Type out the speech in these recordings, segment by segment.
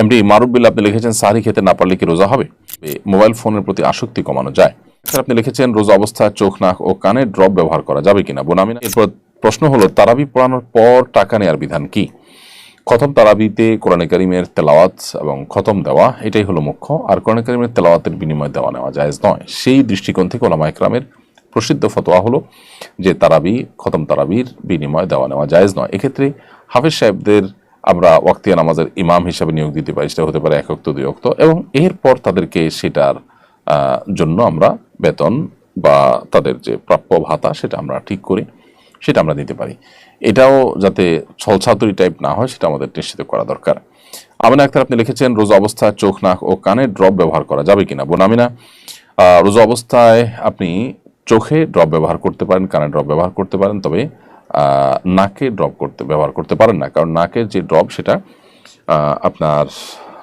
MD মারুফ বিল আপনি লিখেছেন সাহারি খেতে না পারলে কি রোজা হবে? মোবাইল ফোনের প্রতি আসক্তি কমানো যায়। স্যার, আপনি লিখেছেন, রোজা অবস্থায় চোখ, নাক ও কানে ড্রপ ব্যবহার করা যাবে কিনা? বোনামিনা এরপর প্রশ্ন হলো, তারাবি পড়ানোর পর টাকা নেওয়ার বিধান কি? খতম তারাবিতে কোরআনে কারিমের তেলাওয়াত এবং খতম দেওয়া, এটাই হলো মুখ্য। আর কোরআনে কারিমের তেলাওয়াতের বিনিময়ে দেওয়া নেওয়া জায়েজ নয়। সেই দৃষ্টিকোণ থেকে ওলামা একরামের প্রসিদ্ধ ফতোয়া হলো যে, তারাবি, খতম তারাবির বিনিময়ে দেওয়া নেওয়া জায়েজ নয়। এক্ষেত্রে হাফিজ সাহেবদের আমরা ওয়াক্তিয়া নামাজের ইমাম হিসাবে নিয়োগ দিতে পারি, সেটা হতে পারে এক অক্ত দুই অক্ত এবং এরপর তাদেরকে সেটার জন্য আমরা বেতন বা তাদের যে প্রাপ্য ভাতা সেটা আমরা ঠিক করি, সেটা আমরা দিতে পারি। এটাও যাতে ছলছাতুরি টাইপ না হয়, সেটা আমাদের নিশ্চিত করা দরকার। আমিনা আক্তার, আপনি লিখেছেন, রোজা অবস্থায় চোখ, নাক ও কানে ড্রপ ব্যবহার করা যাবে কিনা? বোন আমিনা রোজা অবস্থায় আপনি চোখে ড্রপ ব্যবহার করতে পারেন, কানে ড্রপ ব্যবহার করতে পারেন, তবে নাকে ড্রপ করতে, ব্যবহার করতে পারেন না। কারণ নাকের যে ড্রপ সেটা আপনার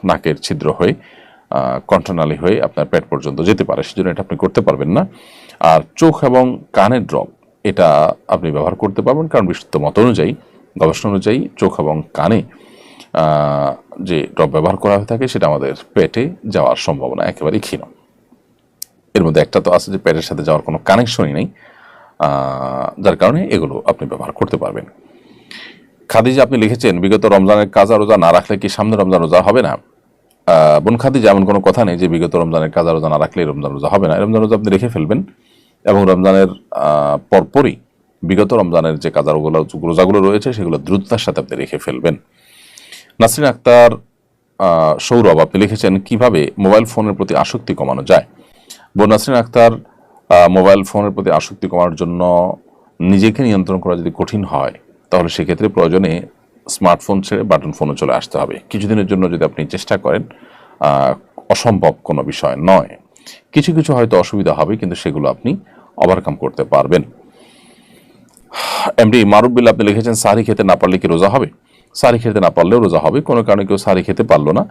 নাকের ছিদ্র হয়ে কণ্ঠনালী হয়ে আপনার পেট পর্যন্ত যেতে পারে। সেজন্য এটা আপনি করতে পারবেন না। আর চোখ এবং কানের ড্রপ এটা আপনি ব্যবহার করতে পারবেন। কারণ বিশুদ্ধ মত অনুযায়ী, গবেষণা অনুযায়ী চোখ এবং কানে যে ড্রপ ব্যবহার করা হয়ে থাকে, সেটা আমাদের পেটে যাওয়ার সম্ভাবনা একেবারেই ক্ষীণ। এর মধ্যে একটা তো আছে যে পেটের সাথে যাওয়ার কোনো কানেকশনই নেই। যার কারণে এগুলো আপনি ব্যবহার করতে পারবেন। খাদিজা আপনি লিখেছেন, বিগত রমজানের কাজা রোজা না রাখলে কি সামনে রমজান রোজা হবে না? বোন খাদিজা, এমন কোনো কথা নেই যে বিগত রমজানের কাজা রোজা না রাখলে রমজান রোজা হবে না। রমজান রোজা আপনি রেখে ফেলবেন এবং রমজানের পরপরই বিগত রমজানের যে কাজা রোজাগুলো রয়েছে, সেগুলো দ্রুততার সাথে আপনি রেখে ফেলবেন। নাসরিন আক্তার সৌরভ, আপনি লিখেছেন, কীভাবে মোবাইল ফোনের প্রতি আসক্তি কমানো যায়? বোন নাসরিন আক্তার মোবাইল ফোনের প্রতি আসক্তি কমানোর জন্য নিজেকে নিয়ন্ত্রণ করা যদি কঠিন হয়, তাহলে সেক্ষেত্রে প্রয়োজনে স্মার্টফোন ছেড়ে বাটন ফোনে চলে আসতে হবে। কিছুদিনের জন্য যদি আপনি চেষ্টা করেন অসম্ভব কোনো বিষয় নয়। কিছু কিছু হয়তো অসুবিধা হবে, কিন্তু সেগুলো আপনি ওভারকাম করতে পারবেন। এমডি মারুফ বিল আপনি লিখেছেন সারি খেতে না পারলে কি রোজা হবে? সারি খেতে না পারলেও রোজা হবে। কোনো কারণে কেউ সারি খেতে পারল না।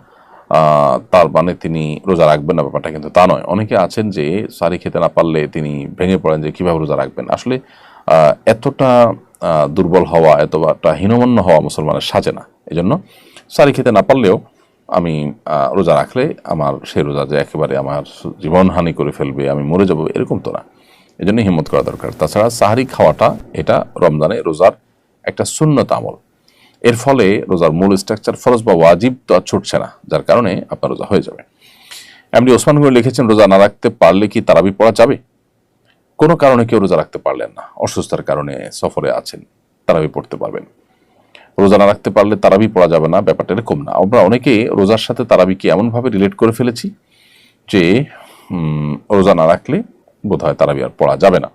তার মানে তিনি রোজা রাখবেন না, ব্যাপারটা কিন্তু তা নয়। অনেকে আছেন যে সারি খেতে না পারলে তিনি ভেঙে পড়েন যে কীভাবে রোজা রাখবেন। আসলে এতটা দুর্বল হওয়া, এতটা হীনমন্য হওয়া মুসলমানের সাজে না। এই জন্য সারি খেতে না পারলেও আমি রোজা রাখলে আমার সেই রোজা যে একেবারে আমার জীবনহানি করে ফেলবে, আমি মরে যাব, এরকম তো না। এই জন্য হিম্মত করা দরকার। তাছাড়া সাহারি খাওয়াটা, এটা রমজানে রোজার একটা শূন্যত আমল। এর ফলে রোজার মূল স্ট্রাকচার ফরজ বা ওয়াজিব তো আর ছুটছে না, যার কারণে আপনার রোজা হয়ে যাবে। এমনি ওসমান গনি লিখেছেন, রোজা না রাখতে পারলে কি তারাবি পড়া যাবে? কোনো কারণে কেউ রোজা রাখতে পারলেন না, অসুস্থতার কারণে সফরে আছেন, তারাবি পড়তে পারবেন। রোজা না রাখতে পারলে তারাবি পড়া যাবে না ব্যাপারটা এরকম না। আমরা অনেকে রোজার সাথে তারাবিকে এমনভাবে রিলেট করে ফেলেছি যে রোজা না রাখলে বোধ হয় তারাবি আর পড়া যাবে না।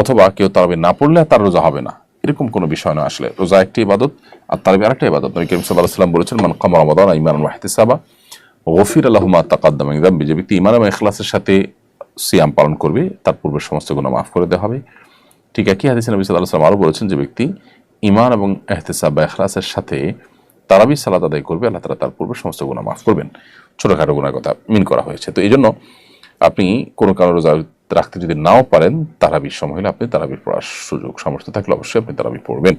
অথবা কেউ তারাবি না পড়লে তার রোজা হবে না। এরকম কোনো বিষয় না আসলে। রোজা একটি ইবাদত, আর তারাবি আরেকটা ইবাদত। নবী করিম আলাইহি সাল্লাম বলেছেন, মান কামা রমাদান ঈমানান ওয়া ইহতিসাবা গফির আল্লাহু মা তাকাদ্দামা যামবি। যে ব্যক্তি ইমান এবং ইখলাসের সাথে সিয়াম পালন করবে, তার পূর্বের সমস্ত গুনাহ মাফ করে দেওয়া হবে। ঠিক একই হাদিসে নবী আলাইহি সাল্লাম আরও বলেছেন, যে ব্যক্তি ইমান এবং ইহতিসাব বা ইখলাসের সাথে তারাবি সালাত আদায় করবে, আল্লাহ তাআলা তার পূর্বের সমস্ত গুনাহ মাফ করবেন। ছোটখাটো গুনার কথা মিন করা হয়েছে। তো এই জন্য আপনি কোনো কারও রোজা রাখতে যদি নাও পারেন, তারাবির সময় হলে আপনি তারাবির পড়ার সুযোগ, সামর্থ্য থাকলে অবশ্যই আপনি তারাবি পড়বেন।